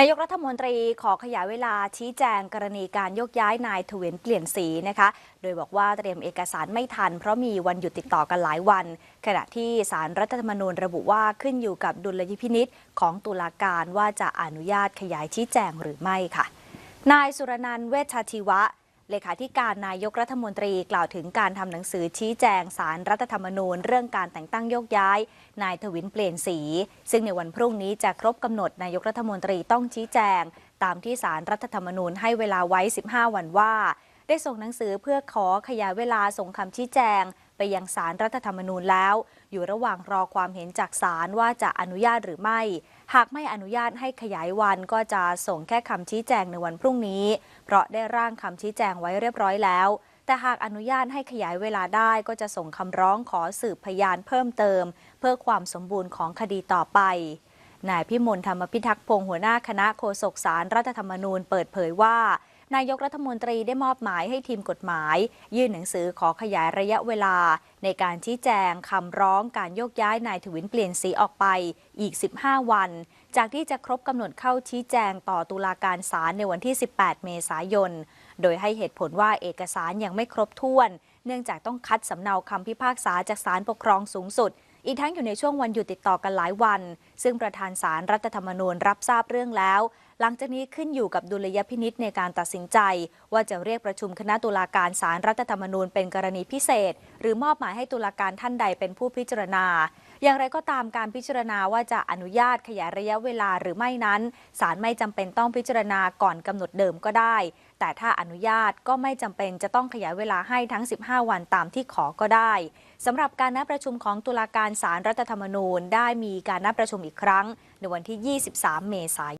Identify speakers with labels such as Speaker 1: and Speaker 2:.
Speaker 1: นายกรัฐมนตรีขอขยายเวลาชี้แจงกรณีการยกย้ายนายทเวนเปลี่ยนสีนะคะ โดยบอกว่าเตรียมเอกสารไม่ทัน เพราะมีวันหยุดติดต่อกันหลายวัน ขณะที่สารรัฐธรรมนูญระบุว่าขึ้นอยู่กับดุลยพินิษของตุลาการว่าจะอนุญาตขยายชี้แจงหรือไม่ค่ะ นายสุรนันท์เวชชาชีวะ เลขาธิการนายกรัฐมนตรีกล่าวถึงการทำหนังสือชี้แจงสารรัฐธรรมนูญ เรื่องการแต่งตั้งโยกย้าย นายทวินเปลี่ยนสี ซึ่งในวันพรุ่งนี้จะครบกำหนดนายกรัฐมนตรีต้องชี้แจง ตามที่สารรัฐธรรมนูญให้เวลาไว้ 15 วันว่า ได้ส่งหนังสือเพื่อขอขยายเวลาส่งคำชี้แจง ไปยังสารรัฐธรรมนูญแล้ว อยู่ระหว่างรอความเห็นจากศาลว่าจะอนุญาตหรือไม่ หากไม่อนุญาตให้ขยายวันก็จะส่งแค่คำชี้แจงในวันพรุ่งนี้ เพราะได้ร่างคำชี้แจงไว้เรียบร้อยแล้ว แต่หากอนุญาตให้ขยายเวลาได้ก็จะส่งคำร้องขอสืบพยานเพิ่มเติม เพื่อความสมบูรณ์ของคดีต่อไปนายพิมลธรรมพิทักษ์พงศ์หัวหน้าคณะโฆษกสารรัฐธรรมนูญเปิดเผยว่า นายกรัฐมนตรีได้มอบหมายให้ทีมกฎหมาย ยื่นหนังสือขอขยายระยะเวลา ในการชี้แจงคำร้องการโยกย้ายนายถวินเปลี่ยนสีออกไปอีก 15 วัน จากที่จะครบกำหนดเข้าชี้แจงต่อตุลาการศาลในวันที่ 18 เมษายน โดยให้เหตุผลว่าเอกสารยังไม่ครบถ้วน เนื่องจากต้องคัดสำเนาคำพิพากษาจากศาลปกครองสูงสุด อีกทั้งอยู่ในช่วงวันหยุดติดต่อกันหลายวัน ซึ่งประธานสารรัฐธรรมนูญรับทราบเรื่องแล้ว หลังจากนี้ขึ้นอยู่กับดุลยพินิษในการตัดสินใจ ว่าจะเรียกประชุมคณะตุลาการสารรัฐธรรมนูญเป็นกรณีพิเศษ หรือมอบหมายให้ตุลาการท่านใดเป็นผู้พิจารณา อย่างไรก็ตามการพิจารณาว่าจะอนุญาตขยายระยะเวลาหรือไม่นั้นศาลไม่จำเป็นต้องพิจารณาก่อนกำหนดเดิมก็ได้ แต่ถ้าอนุญาตก็ไม่จำเป็นจะต้องขยายเวลาให้ทั้ง 15 วันตามที่ขอก็ได้สำหรับการนัดประชุมของตุลาการศาลรัฐธรรมนูญ ได้มีการนัดประชุมอีกครั้ง ในวันที่ 23 เมษายน